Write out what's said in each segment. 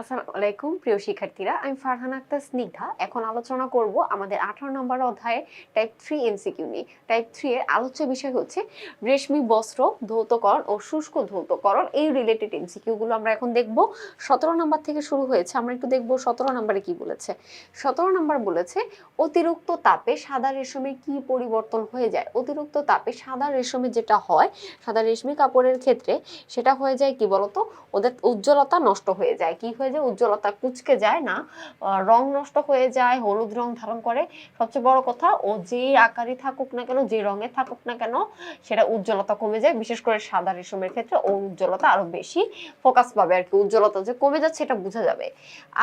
আসসালামু আলাইকুম প্রিয় শিক্ষার্থীরা। আমি ফারহান আক্তার, স্নিগ্ধা। এখন আলোচনা করব আমাদের আঠারো নম্বর অধ্যায়ে টাইপ থ্রি এমসিকিউ নিয়ে। টাইপ থ্রি এর আলোচ্য বিষয় হচ্ছে রেশমি বস্ত্র ধৌতকরণ ও শুষ্ক ধৌতকরণ। এই রিলেটেড এমসিকিউ গুলো আমরা এখন দেখব। সতেরো নম্বর থেকে শুরু হয়েছে। আমরা একটু দেখব সতেরো নম্বরে কি বলেছে। সতেরো নম্বর বলেছে, অতিরিক্ত তাপে সাদা রেশমের কি পরিবর্তন হয়ে যায়? অতিরিক্ত তাপে সাদা রেশমে যেটা হয়, সাদা রেশমি কাপড়ের ক্ষেত্রে সেটা হয়ে যায় কি বলতো? ওদের উজ্জ্বলতা নষ্ট হয়ে যায়। কি হয়ে যায়, উজ্জ্বলতা কুচকে যায় না রং নষ্ট হয়ে যায়, হলুদ রং ধারণ করে। সবচেয়ে বড় কথা, ও যে আকারই থাকুক না কেন, যে রঙে থাকুক না কেন, সেটা উজ্জ্বলতা কমে যায়। বিশেষ করে সাদা রেশমের ক্ষেত্রে ও উজ্জ্বলতা আরও বেশি ফোকাস পাবে আর কি। উজ্জ্বলতা যে কমে যাচ্ছে, এটা বোঝা যাবে।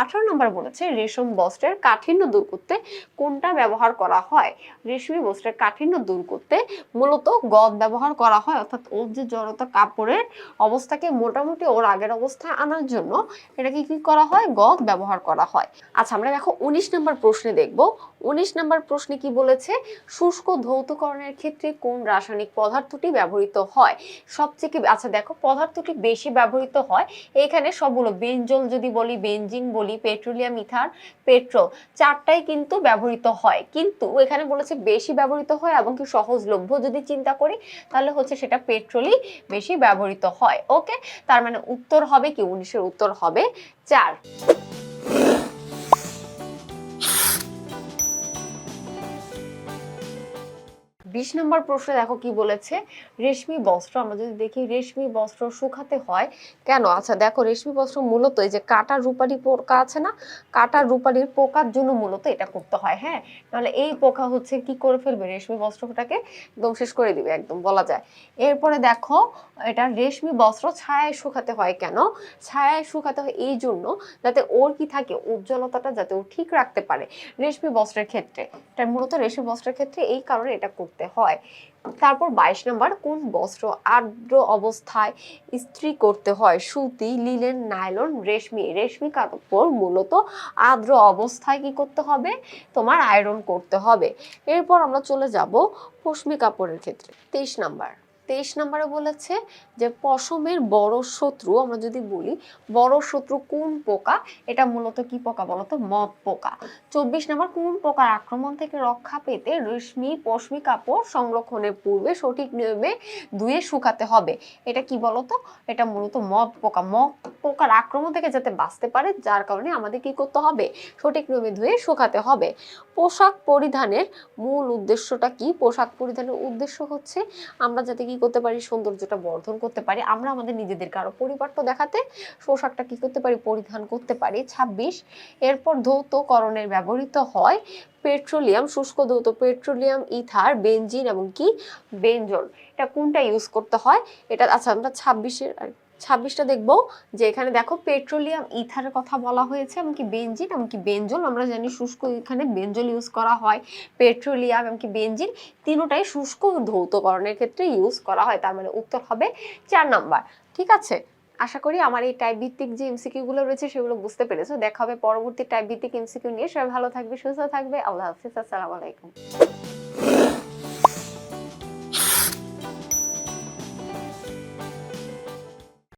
আঠারো নম্বর বলেছে, রেশম বস্ত্রের কাঠিন্য দূর করতে কোনটা ব্যবহার করা হয়? রেশমি বস্ত্রের কাঠিন্য দূর করতে মূলত গদ ব্যবহার করা হয়, অর্থাৎ ওর যে জড়তা কাপড়ের অবস্থাকে মোটামুটি ওর আগের অবস্থায় আনার জন্য, এটাকে কি করা হয়? গদ ব্যবহার করা হয়। আচ্ছা আমরা দেখো উনিশ নম্বর প্রশ্নে দেখব। উনিশ নম্বর প্রশ্নে কি বলেছে? শুষ্ক ধৌতকরণের ক্ষেত্রে কোন রাসায়নিক পদার্থটি ব্যবহৃত হয়? সবথেকে আচ্ছা দেখো, পদার্থটি বেশি ব্যবহৃত হয়, এখানে সবগুলো বেঞ্জল যদি বলি, বেঞ্জিন বলি, পেট্রোলিয়াম ইথার পেট্রোল, চারটাই কিন্তু ব্যবহৃত হয়। কিন্তু এখানে বলেছে বেশি ব্যবহৃত হয় এবং কি সহজলভ্য যদি চিন্তা করি, তাহলে হচ্ছে সেটা পেট্রোলই বেশি ব্যবহৃত হয়। ওকে? তার মানে উত্তর হবে কি? উনিশের উত্তর হবে চার। বিশ নম্বর প্রশ্নে দেখো কি বলেছে? রেশমি বস্ত্র, আমরা যদি দেখি রেশমি বস্ত্র শুকাতে হয় কেন? আচ্ছা দেখো রেশমি বস্ত্র মূলত এই যে কাটা রূপালি পোকা আছে না? কাটা রূপালির পোকার জন্য মূলত এটা করতে হয় হ্যাঁ? নাহলে এই পোকা হচ্ছে কি করে ফেলবে? রেশমি বস্ত্রটাকে একদম শেষ করে দিবে, একদম বলা যায়। এরপরে দেখো, এটা রেশমি বস্ত্র ছায়ায় শুকাতে হয় কেন? ছায়ায় শুকাতে হয় এই জন্য যাতে ওর কি থাকে? উজ্জ্বলতাটা যাতে ও ঠিক রাখতে পারে রেশমি বস্ত্রের ক্ষেত্রে। এটা মূলত রেশমি বস্ত্রের ক্ষেত্রে এই কারণে এটা করতে হয়। তারপর বাইশ নম্বর, কোন বস্ত্র আর্দ্র অবস্থায় ইস্ত্রি করতে হয়? সুতি লিলেন নাইলন, রেশমি। রেশমি কাপড় মূলত আর্দ্র অবস্থায় কি করতে হবে? তোমার আয়রন করতে হবে। এরপর আমরা চলে যাব পশমি কাপড়ের ক্ষেত্রে। তেইশ নাম্বার। তেইশ নম্বরে বলেছে যে পশমের বড় শত্রু, আমরা যদি বলি বড় শত্রু কোন পোকা? এটা মূলত কি পোকা বলতো? মদ পোকা। চব্বিশ নম্বর, কোন পোকার আক্রমণ থেকে রক্ষা পেতে রেশমি পশমি কাপড় সংরক্ষণের পূর্বে সঠিক নিয়মে ধুয়ে শুকাতে হবে? এটা কি বলতো? এটা মূলত মদ পোকা। মদ পোকার আক্রমণ থেকে যাতে বাঁচতে পারে, যার কারণে আমাদের কি করতে হবে? সঠিক নিয়মে ধুয়ে শুকাতে হবে। পোশাক পরিধানের মূল উদ্দেশ্যটা কি? পোশাক পরিধানের উদ্দেশ্য হচ্ছে আমরা যাতে কি করতে পারি, সৌন্দর্যটা বর্ধন করতে পারি, আমরা আমাদের নিজেদেরকে আরও পরিবারটা দেখাতে পোশাকটা কি করতে পারি, পরিধান করতে পারি। ছাব্বিশ, এরপর ধৌতকরণের ব্যবহৃত হয় পেট্রোলিয়াম, শুষ্ক ধৌত পেট্রোলিয়াম, ইথার বেঞ্জিন এবং কি? বেঞ্জন এটা কোনটা ইউজ করতে হয়? এটা আচ্ছা আমরা ছাব্বিশের ছাব্বিশটা দেখব, যে এখানে দেখো পেট্রোলিয়াম ইথারের কথা বলা হয়েছে, এমনকি বেনজিন, এমনকি বেঞ্জল আমরা জানি শুষ্ক এখানে বেঞ্জল ইউজ করা হয়, পেট্রোলিয়াম, এমনকি বেনজিন, তিনোটাই শুষ্ক ধৌতকরণের ক্ষেত্রে ইউজ করা হয়, তার মানে উত্তর হবে চার নাম্বার, ঠিক আছে? আশা করি আমার এই টাইপ ভিত্তিক যে এমসিকিউ গুলো রয়েছে, সেগুলো বুঝতে পেরেছ, দেখা হবে পরবর্তী টাইপ ভিত্তিক এমসিকিউ নিয়ে, সবাই ভালো থাকবে, সুস্থ থাকবে, আল্লাহ হাফিজ, আসসালামু আলাইকুম।